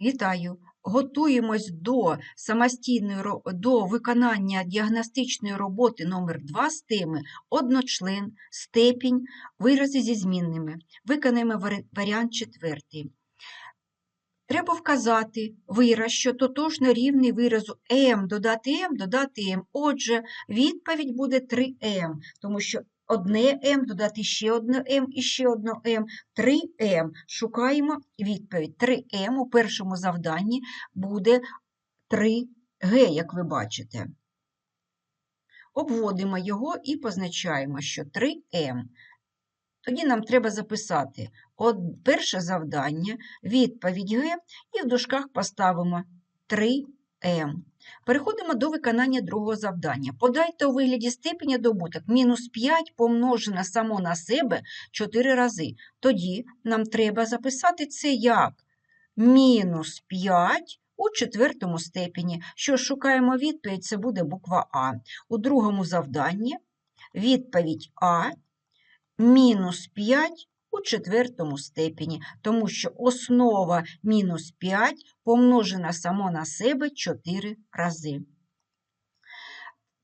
Вітаю! Готуємось до самостійної до виконання діагностичної роботи номер 2 з теми одночлен, степінь, вирази зі змінними. Виконаємо варіант четвертий. Треба вказати вираз, що тотожно рівний виразу m додати m додати m. Отже, відповідь буде 3m, тому що одне m додати ще одне m і ще одне m. 3m. Шукаємо відповідь. 3m у першому завданні буде 3g, як ви бачите. Обводимо його і позначаємо, що 3m. Тоді нам треба записати от перше завдання, відповідь Г, і в дужках поставимо 3m. Переходимо до виконання другого завдання. Подайте у вигляді степеня добуток мінус 5 помножене само на себе 4 рази. Тоді нам треба записати це як мінус 5 у четвертому степені. Що шукаємо відповідь, це буде буква А. У другому завданні відповідь А мінус 5 у четвертому степені, тому що основа мінус 5 помножена само на себе 4 рази.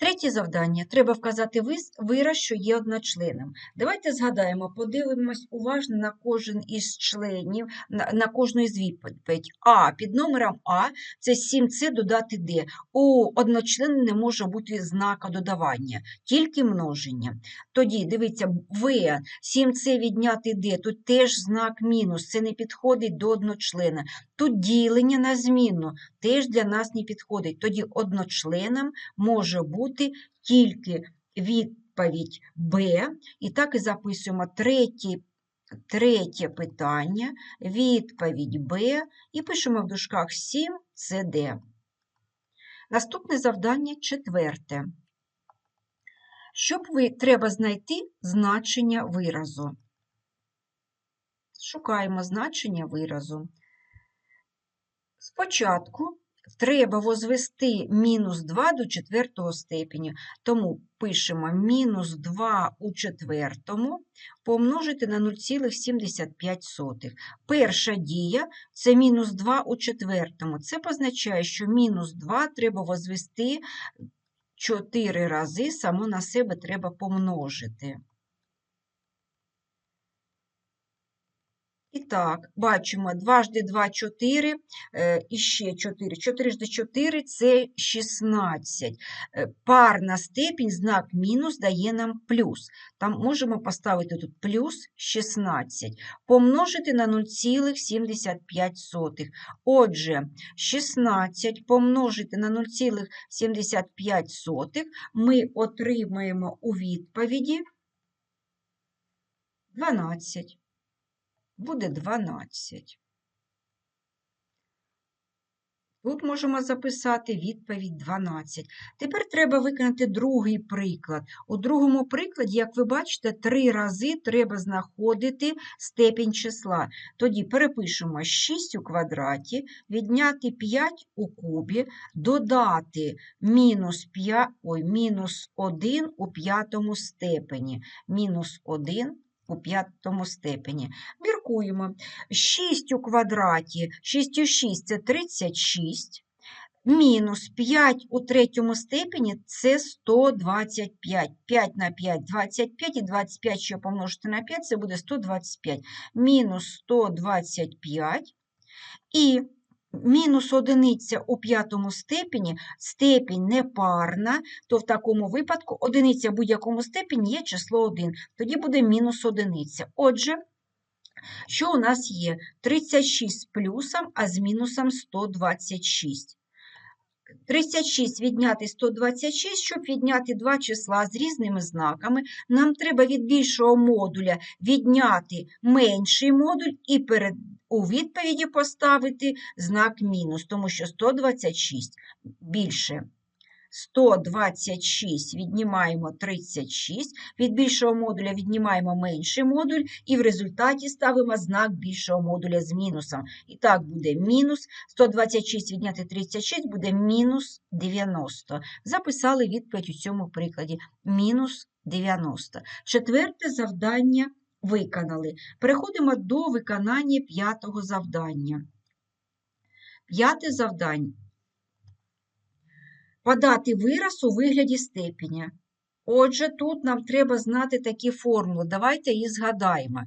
Третє завдання. Треба вказати вираз, що є одночленом. Давайте згадаємо, подивимось уважно на кожен із членів, на, кожну із відповідь. А під номером А це 7С додати Д. У одночлена не може бути знака додавання, тільки множення. Тоді, дивіться, В, 7С відняти Д, тут теж знак мінус, це не підходить до одночлена. Тут ділення на змінну теж для нас не підходить. Тоді одночленом може бути тільки відповідь Б. І так і записуємо третє, третє питання, відповідь Б, і пишемо в дужках 7 це Д. Наступне завдання четверте. Щоб ви треба знайти значення виразу. Шукаємо значення виразу. Спочатку треба возвести мінус 2 до четвертого степеня, тому пишемо мінус 2 у четвертому помножити на 0,75. Перша дія – це мінус 2 у четвертому. Це позначає, що мінус 2 треба возвести 4 рази, само на себе треба помножити. І так, бачимо, дважди 2 – 4, е, і ще 4. 4 жди 4 – це 16. Е, Парна степінь, знак мінус дає нам плюс. Там можемо поставити тут плюс 16. Помножити на 0,75. Отже, 16 помножити на 0,75 ми отримаємо у відповіді 12 буде 12. Тут можемо записати відповідь 12. Тепер треба виконати другий приклад. У другому прикладі, як ви бачите, три рази треба знаходити степінь числа. Тоді перепишемо 6 у квадраті, відняти 5 у кубі, додати мінус, 5, ой, мінус 1 у п'ятому степені. Мінус 1 у п'ятому степені. Міркуємо. 6 у квадраті, 6 у 6 – це 36. Мінус 5 у третьому степені – це 125. 5 на 5 – 25, і 25, що помножити на 5, це буде 125. Мінус 125. І мінус одиниця у п'ятому степені, степінь непарна, то в такому випадку одиниця в будь-якому степені є число 1. Тоді буде мінус одиниця. Отже, що у нас є? 36 з плюсом, а з мінусом 126. 36 відняти 126, щоб відняти два числа з різними знаками, нам треба від більшого модуля відняти менший модуль і перед, у відповіді поставити знак мінус, тому що 126 більше. 126 віднімаємо 36, від більшого модуля віднімаємо менший модуль, і в результаті ставимо знак більшого модуля з мінусом. І так буде мінус 126 відняти 36 буде мінус 90. Записали відповідь у цьому прикладі мінус 90. Четверте завдання виконали. Переходимо до виконання п'ятого завдання. П'яте завдання. Подати вираз у вигляді степеня. Отже, тут нам треба знати такі формули. Давайте її згадаємо.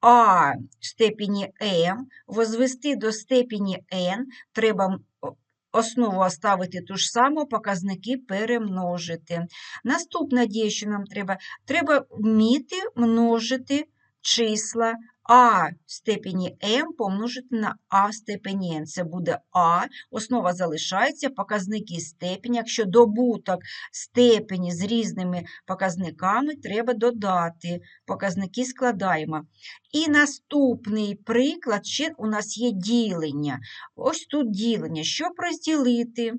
А в степені m возвести до степені n треба основу оставити ту ж саму, показники перемножити. Наступна дія, що нам треба, треба вміти множити числа а в степені m помножити на а в степені n. Це буде а, основа залишається, показники степені. Якщо добуток степені з різними показниками, треба додати. Показники складаємо. І наступний приклад, ще у нас є ділення. Ось тут ділення. Щоб розділити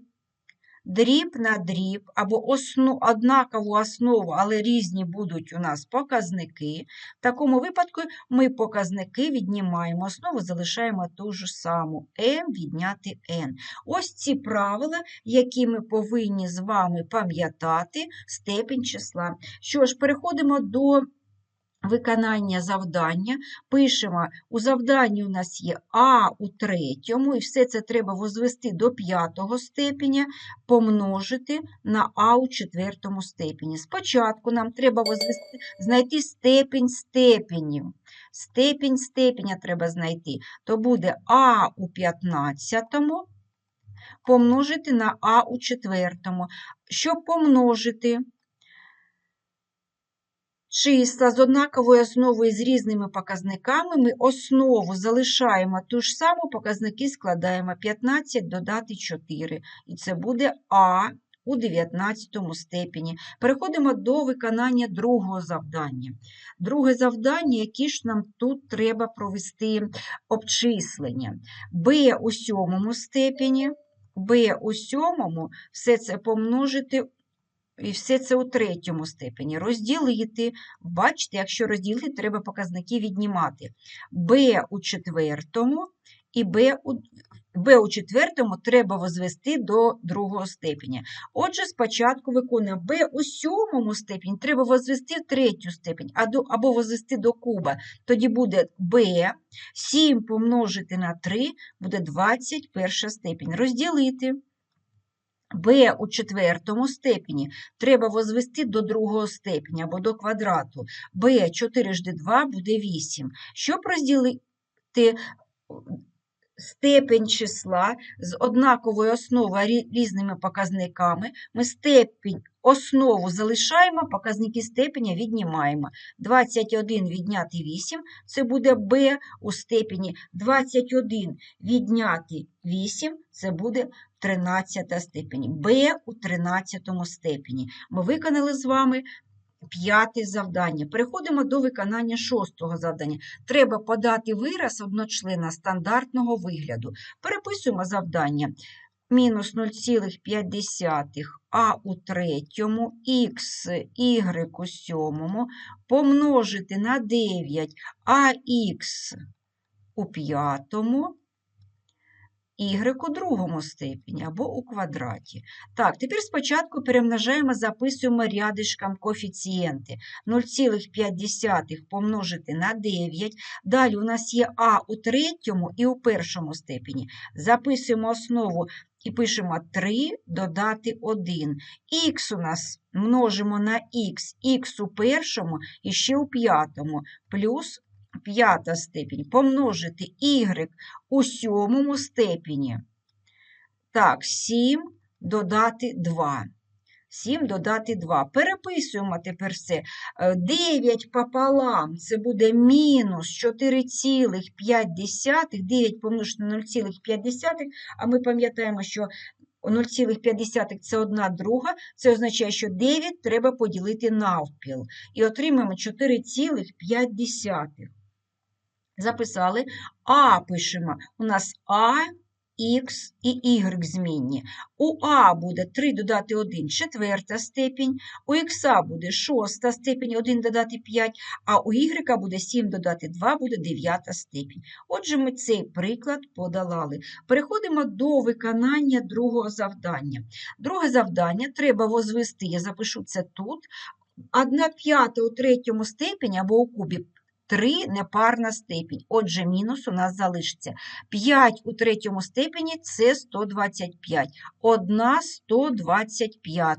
дріб на дріб або осну, однакову основу, але різні будуть у нас показники. В такому випадку ми показники віднімаємо, основу залишаємо ту ж саму m відняти n. Ось ці правила, які ми повинні з вами пам'ятати, степень числа. Що ж, переходимо до виконання завдання. Пишемо, у завданні у нас є А у третьому, і все це треба возвести до п'ятого степеня, помножити на А у четвертому степені. Спочатку нам треба возвести, знайти степень степенів. Степінь степеня треба знайти. То буде А у п'ятнадцятому помножити на А у четвертому. Щоб помножити числа з однаковою основою з різними показниками, ми основу залишаємо ту ж саму, показники складаємо 15 додати 4. І це буде А у 19 степені. Переходимо до виконання другого завдання. Друге завдання, які ж нам тут треба провести обчислення. Б у сьомому степені, Б у сьомому, все це помножити і все це у третьому степені. Розділити. Бачите, якщо розділити, треба показники віднімати. b у четвертому і b у, b у четвертому треба возвести до другого степеня. Отже, спочатку виконуємо b у сьомому степені, треба возвести в третю степень або- возвести до куба. Тоді буде b, 7 помножити на 3 буде 21 степень. Розділити. B у четвертому степені треба возвести до другого степеня або до квадрату. b 4 жди 2 буде 8. Щоб розділити степень числа з однаковою основою різними показниками, ми степень основу залишаємо, показники степеня віднімаємо. 21 відняти 8 – це буде b у степені. 21 відняти 8 – це буде 13 степені. b у 13 степені. Ми виконали з вами п'яте завдання. Переходимо до виконання шостого завдання. Треба подати вираз одночлена стандартного вигляду. Переписуємо завдання. Мінус 0,5 а у третьому, х, y у сьомому, помножити на 9 ах у п'ятому, y у другому степені або у квадраті. Так, тепер спочатку перемножаємо, записуємо рядишком коефіцієнти. 0,5 помножити на 9. Далі у нас є а у третьому і у першому степені. Записуємо основу і пишемо 3 додати 1. Х у нас множимо на х, х у першому і ще у п'ятому, плюс п'ята степінь. Помножити y у сьомому степені. Так, 7 додати 2. 7 додати 2. Переписуємо тепер все. Е, 9 пополам це буде мінус 4,5. 9 помножити на 0,5, а ми пам'ятаємо, що 0,5 це 1 друга, це означає, що 9 треба поділити навпіл. І отримаємо 4,5. Записали. А пишемо. У нас А, Х і Y змінні. У А буде 3 додати 1 четверта степінь, у Х буде шоста степінь, 1 додати 5, а у Y буде 7 додати 2, буде дев'ята степінь. Отже, ми цей приклад подолали. Переходимо до виконання другого завдання. Друге завдання треба возвести, я запишу це тут, 1 п'ята у третьому степені або у кубі 3 непарна степінь. Отже, мінус у нас залишиться. 5 у третьому степені це 125. Одна 125.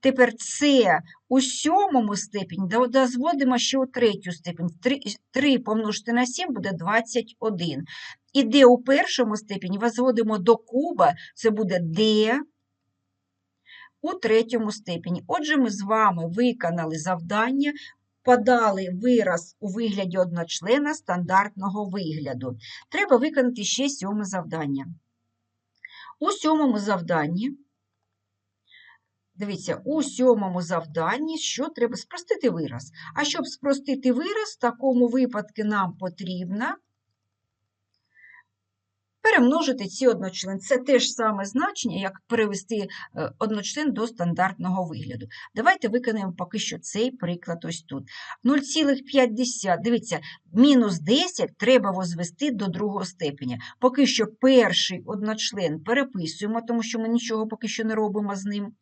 Тепер це у сьомому степені дозводимо ще у третю степень. 3, 3 помножити на 7 буде 21. І d у першому степені возводимо до куба, це буде d у третьому степені. Отже, ми з вами виконали завдання, подали вираз у вигляді одночлена стандартного вигляду. Треба виконати ще сьоме завдання. У сьомому завданні, дивіться, у сьомому завданні що треба спростити вираз. А щоб спростити вираз, в такому випадку нам потрібно перемножити ці одночлен. Це те ж саме значення, як перевести е, одночлен до стандартного вигляду. Давайте виконаємо поки що цей приклад ось тут. 0,5, дивіться, мінус 10 треба возвести до другого степеня. Поки що перший одночлен переписуємо, тому що ми нічого поки що не робимо з ним.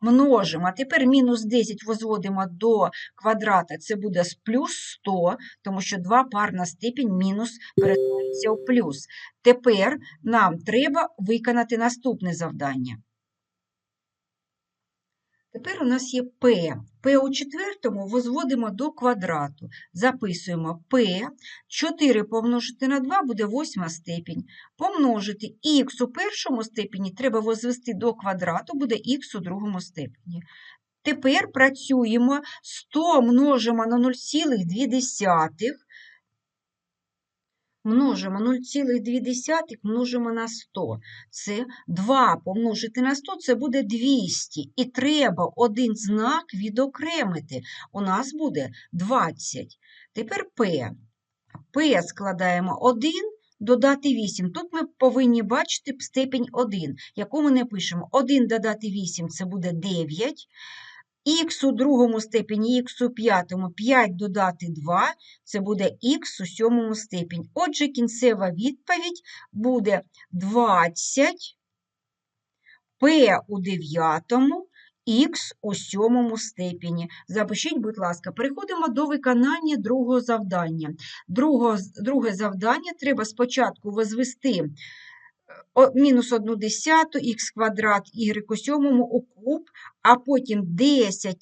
Множимо, тепер мінус 10 возводимо до квадрата, це буде з плюс 100, тому що 2 парна степінь мінус перетворюється у плюс. Тепер нам треба виконати наступне завдання. Тепер у нас є p. p у четвертому возводимо до квадрату. Записуємо p. 4 помножити на 2 буде восьма степінь. Помножити х у першому степені треба возвести до квадрату, буде х у другому степені. Тепер працюємо 100 множимо на 0,2, множимо 0,2 множимо на 100. Це 2 помножити на 100 це буде 200. І треба один знак відокремити. У нас буде 20. Тепер P. P складаємо 1. Додати 8. Тут ми повинні бачити степінь 1, яку ми не пишемо. 1 додати 8 це буде 9. Х у другому степені, х у п'ятому, 5 додати 2, це буде х у сьомому степені. Отже, кінцева відповідь буде 20 p у дев'ятому, х у сьомому степені. Запишіть, будь ласка, переходимо до виконання другого завдання. Друго, друге завдання треба спочатку возвести мінус 1 десяту, х квадрат, y у сьомому у куб, а потім 10х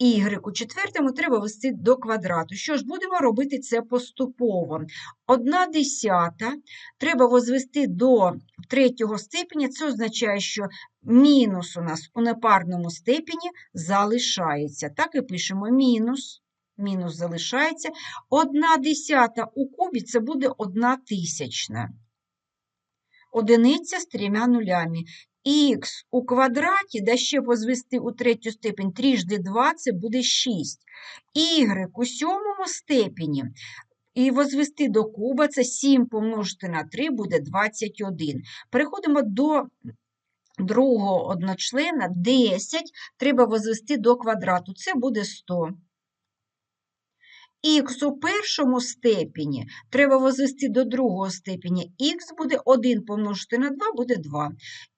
y у четвертому треба вести до квадрату. Що ж, будемо робити це поступово. 1 десята треба возвести до третього степеня, це означає, що мінус у нас у непарному степені залишається. Так і пишемо мінус. Мінус залишається. 1 десята у кубі це буде 1 тисячна. Одиниця з трьома нулями. Х у квадраті, да ще возвести у третю степень, трижди 2 це буде 6. Y у сьомому степені і возвести до куба це 7 помножити на 3 буде 21. Переходимо до другого одночлена. 10 треба возвести до квадрату, це буде 100. Х у першому степені треба возвести до другого степені. Х буде 1 помножити на 2 буде 2.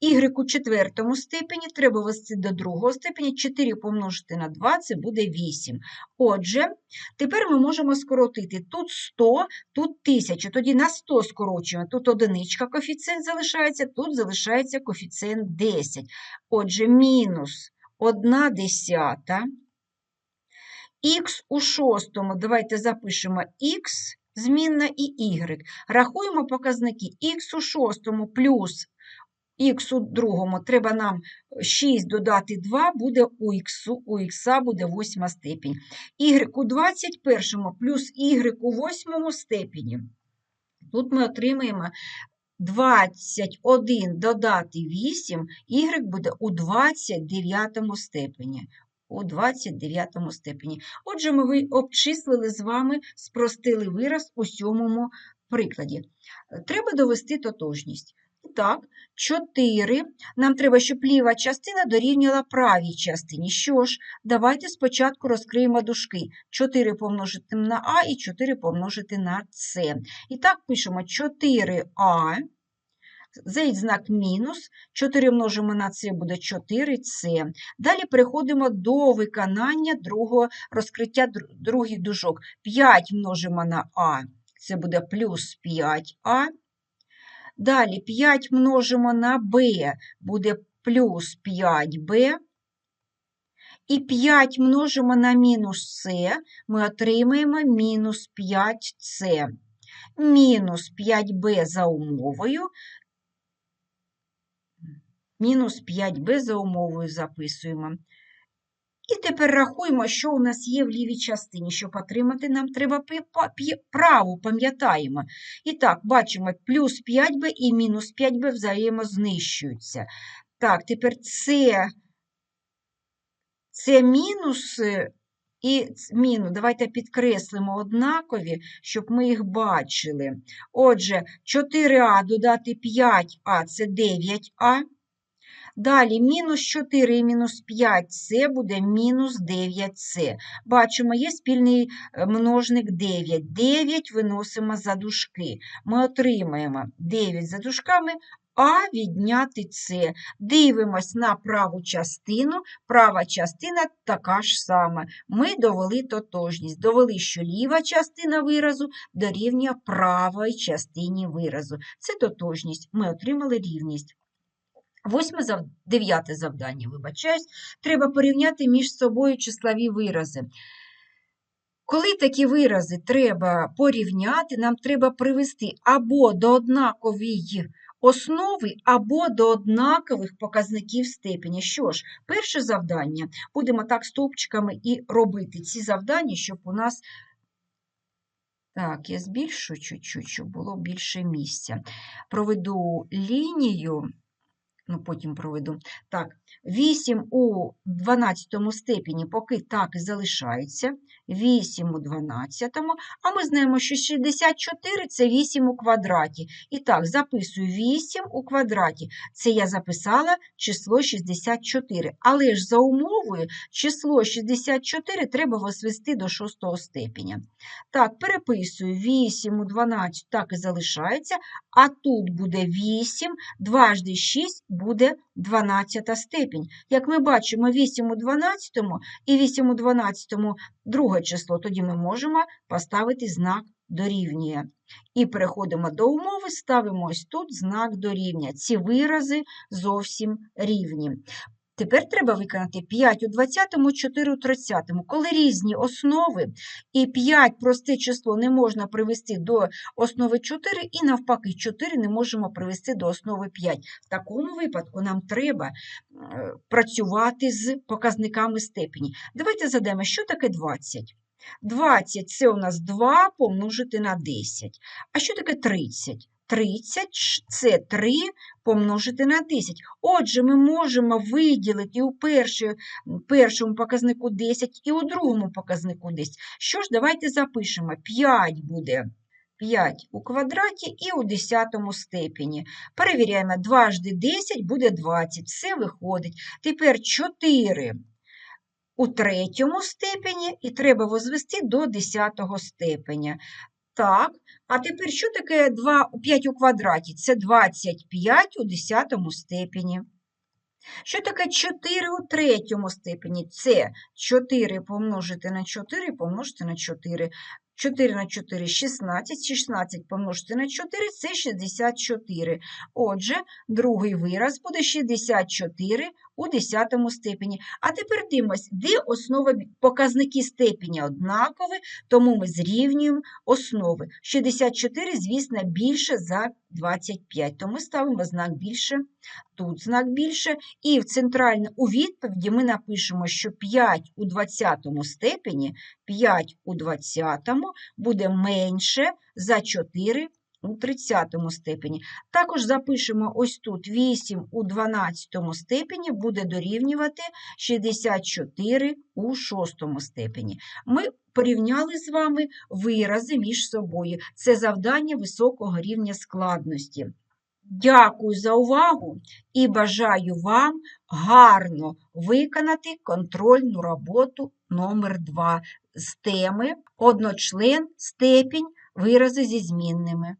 Y у четвертому степені треба ввести до другого степені. 4 помножити на 2 це буде 8. Отже, тепер ми можемо скоротити тут 100, тут 1000. Тоді на 100 скорочуємо. Тут одиничка коефіцієнт залишається, тут залишається коефіцієнт 10. Отже, мінус 1 десята. Х у шостому, давайте запишемо х, змінна і y. Рахуємо показники х у шостому плюс х у другому. Треба нам 6 додати 2, буде у х, у х буде восьма степінь. y у 21 плюс y у восьмому степені. Тут ми отримаємо 21 додати 8, y буде у 29 степені у 29 степені. Отже, ми обчислили з вами, спростили вираз у сьомому прикладі. Треба довести тотожність. Так, 4. Нам треба, щоб ліва частина дорівнювала правій частині. Що ж, давайте спочатку розкриємо дужки. 4 помножити на А і 4 помножити на С. І так пишемо 4А Зайдь знак мінус, 4 множимо на це буде 4С. Далі переходимо до виконання другого розкриття дру- других дужок. 5 множимо на А, це буде плюс 5А. Далі 5 множимо на Б, буде плюс 5Б. І 5 множимо на мінус С, ми отримаємо мінус 5С. Мінус 5Б за умовою. Мінус 5Б за умовою записуємо. І тепер рахуємо, що у нас є в лівій частині. Щоб отримати, нам треба праву, пам'ятаємо. І так, бачимо, плюс 5b і мінус 5b взаємознищуються. Так, тепер це, це мінус е, і мінус. Давайте підкреслимо однакові, щоб ми їх бачили. Отже, 4а додати 5а – це 9а. Далі мінус 4 і мінус 5 це буде мінус 9с. Бачимо, є спільний е, множник 9. 9 виносимо за дужки. Ми отримаємо 9 за дужками, а відняти це. Дивимось на праву частину. Права частина така ж сама. Ми довели тотожність. Довели, що ліва частина виразу дорівнює правій частині виразу. Це тотожність. Ми отримали рівність. Восьме зав... дев'яте завдання, вибачаюсь, треба порівняти між собою числові вирази. Коли такі вирази треба порівняти, нам треба привести або до однакової основи, або до однакових показників степені. Що ж, перше завдання будемо так стовпчиками і робити ці завдання, щоб у нас. Так, я збільшу чуть-чуть, щоб було більше місця. Проведу лінію ну потім проведу. Так, 8 у 12 степені поки так і залишається. 8 у 12, а ми знаємо, що 64 – це 8 у квадраті. І так, записую 8 у квадраті. Це я записала число 64. Але ж за умовою число 64 треба возвести до 6 степеня. Так, переписую 8 у 12 так і залишається, а тут буде 8, дважди 6 буде 12 степінь. Як ми бачимо, 8 у 12 і 8 у 12 друге число, тоді ми можемо поставити знак дорівнює. І переходимо до умови, ставимо ось тут знак дорівнює. Ці вирази зовсім рівні. Тепер треба виконати 5 у 20, 4 у 30. Коли різні основи, і 5 просте число не можна привести до основи 4, і навпаки, 4 не можемо привести до основи 5. В такому випадку нам треба е, працювати з показниками степені. Давайте задаємо, що таке 20? 20 – це у нас 2 помножити на 10. А що таке 30? 30 – це 3 помножити на 10. Отже, ми можемо виділити у перші, першому показнику 10 і у другому показнику 10. Що ж, давайте запишемо. 5 буде 5 у квадраті і у 10 степені. Перевіряємо, дважди 10 буде 20. Все виходить. Тепер 4 у третьому степені і треба возвести до 10 степеня. Так, а тепер що таке 2, 5 у квадраті? Це 25 у 10 степені. Що таке 4 у третьому степені? Це 4 помножити на 4 помножити на 4. 4 на 4 – 16, 16 помножити на 4 – це 64. Отже, другий вираз буде 64 у 10 степені. А тепер дивимось, де основа показники степені однакові, тому ми зрівнюємо основи. 64, звісно, більше за 25, тому ставимо знак більше, тут знак більше. І в центральне у відповіді ми напишемо, що 5 у 20 степені, 5 у 20 буде менше за 4 у 30 степені. Також запишемо ось тут 8 у 12 степені буде дорівнювати 64 у 6 степені. Ми порівняли з вами вирази між собою. Це завдання високого рівня складності. Дякую за увагу і бажаю вам гарно виконати контрольну роботу номер 2 з теми одночлен, степінь, вирази зі змінними.